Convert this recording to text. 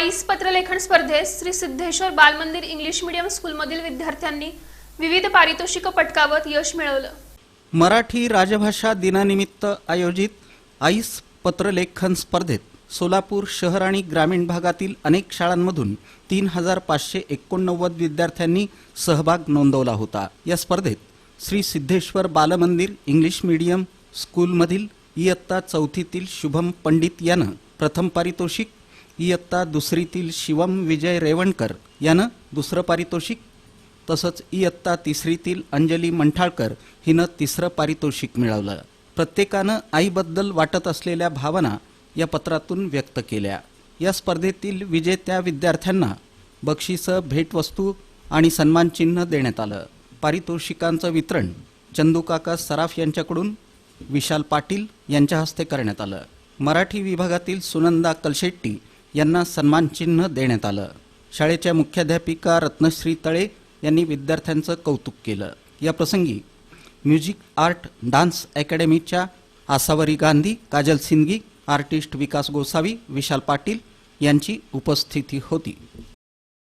Ice पत्रलेखन स्पर्धेत Shri Siddheshwar Balmandir English medium स्कूलमधील विद्यार्थ्यांनी विविध पारितोषिक पटकावत यश मिळवलं. मराठी राजभाषा दिनानिमित्त आयोजित आईस पत्रलेखन स्पर्धेत सोलापूर शहर आणि ग्रामीण भागातील अनेक शाळांमधून तीन हजार पाचशे एकोणनव्वद विद्यार्थ्यांनी सहभाग नोंदवला होता. या स्पर्धेत श्री सिद्धेश्वर बालमंदिर इंग्लिश मीडियम स्कूलमधील इयत्ता चौथीतील शुभम पंडित यानं प्रथम पारितोषिक इयत्ता दुसरीतील शिवम विजय रेवणकर यानं दुसरं पारितोषिक तसंच इयत्ता तिसरीतील अंजली मंठाळकर हिनं तिसरं पारितोषिक मिळवलं. प्रत्येकानं आईबद्दल वाटत असलेल्या भावना या पत्रातून व्यक्त केल्या. या स्पर्धेतील विजेत्या विद्यार्थ्यांना बक्षिसं भेटवस्तू आणि सन्मानचिन्ह देण्यात आलं. पारितोषिकांचं वितरण चंदूकाका सराफ यांच्याकडून विशाल पाटील यांच्या हस्ते करण्यात आलं. मराठी विभागातील सुनंदा कलशेट्टी यांना सन्मानचिन्ह देण्यात आलं. शाळेच्या मुख्याध्यापिका रत्नश्री तळे यांनी विद्यार्थ्यांचं कौतुक केलं. या प्रसंगी म्युझिक आर्ट डान्स अकॅडमीच्या आसावरी गांधी काजल सिंगी आर्टिस्ट विकास गोसावी विशाल पाटील यांची उपस्थिती होती.